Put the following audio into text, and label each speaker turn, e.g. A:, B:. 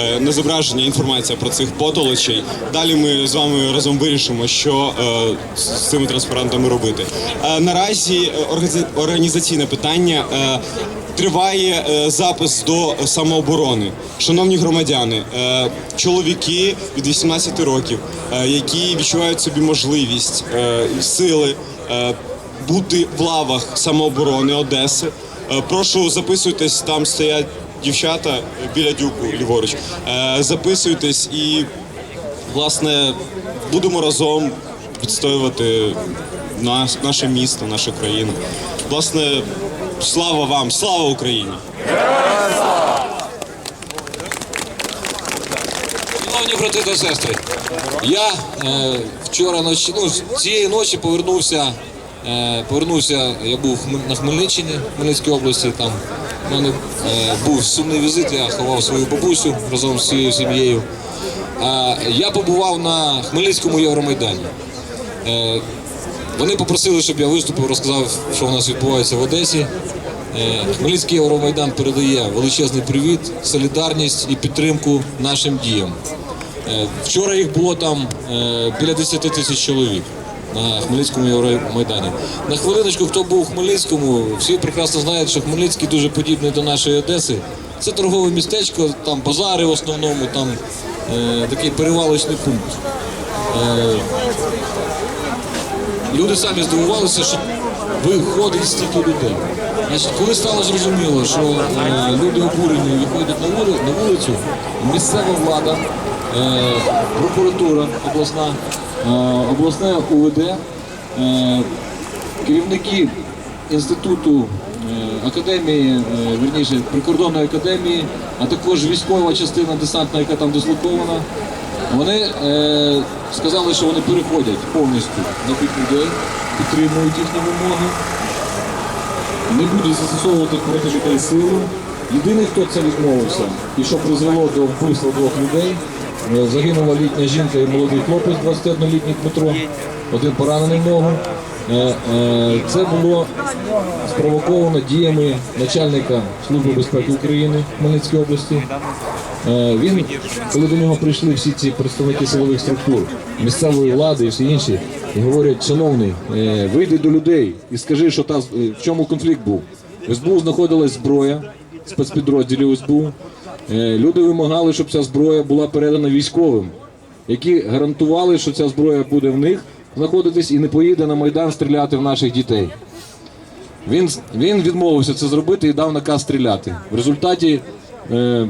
A: е, на зображення інформація про цих потолочей. Далі ми з вами разом вирішимо, що е, з цими транспарантами робити. Е, Наразі організаційне питання. Триває е, запис до самооборони. Шановні громадяни, е, чоловіки від 18 років, е, які відчувають собі можливість е, сили е, бути в лавах самооборони Одеси. Е, Прошу записуйтесь, там стоять дівчата біля дюку ліворуч. Е, Записуйтесь і, власне, будемо разом відстоювати наш, наше місто, нашу країну. Власне, слава вам, слава Україні!
B: Шановні брати та сестри, я е, вчора ночі, ну, цієї ночі повернувся. Е, повернувся, я був на Хмельниччині, Хмельницькій області. Там в мене е, був сумний візит, я ховав свою бабусю разом з всією сім'єю. А я побував на Хмельницькому Євромайдані. Е, вони попросили, щоб я виступив, розказав, що у нас відбувається в Одесі. Е, Хмельницький Євромайдан передає величезний привіт, солідарність і підтримку нашим діям. Вчора їх було там біля 10 тисяч чоловік на Хмельницькому Євромайдані. На хвилиночку, хто був у Хмельницькому, всі прекрасно знають, що Хмельницький дуже подібний до нашої Одеси. Це торгове містечко, там базари в основному, там е, такий перевалочний пункт. Е, Люди самі здивувалися, що виходить стільки людей. Значить, коли стало зрозуміло, що е, люди обурені виходять на вули- на вулицю, місцева влада, е, прокуратура обласна, обласне УВД, е, керівники інституту е, академії, е, верніше прикордонної академії, а також військова частина десантна, яка там дислокована. Вони е, сказали, що вони переходять повністю на бік людей, підтримують їхні вимоги, не будуть застосовувати проти людей силу. Єдиний, хто це відмовився і що призвело до вбивства двох людей, е, загинула літня жінка і молодий хлопець, 21-літній Дмитро, один поранений ногу. Е, е, Це було спровоковано діями начальника Служби безпеки України в Хмельницькій області. Е, Він, коли до нього прийшли всі ці представники силових структур, місцевої влади і всі інші, і говорять, шановний, е, вийди до людей і скажи, що та, е, в чому конфлікт був. В СБУ знаходилась зброя спецпідрозділів СБУ. Е, Люди вимагали, щоб ця зброя була передана військовим, які гарантували, що ця зброя буде в них знаходитись і не поїде на Майдан стріляти в наших дітей. Він, він відмовився це зробити і дав наказ стріляти. В результаті е,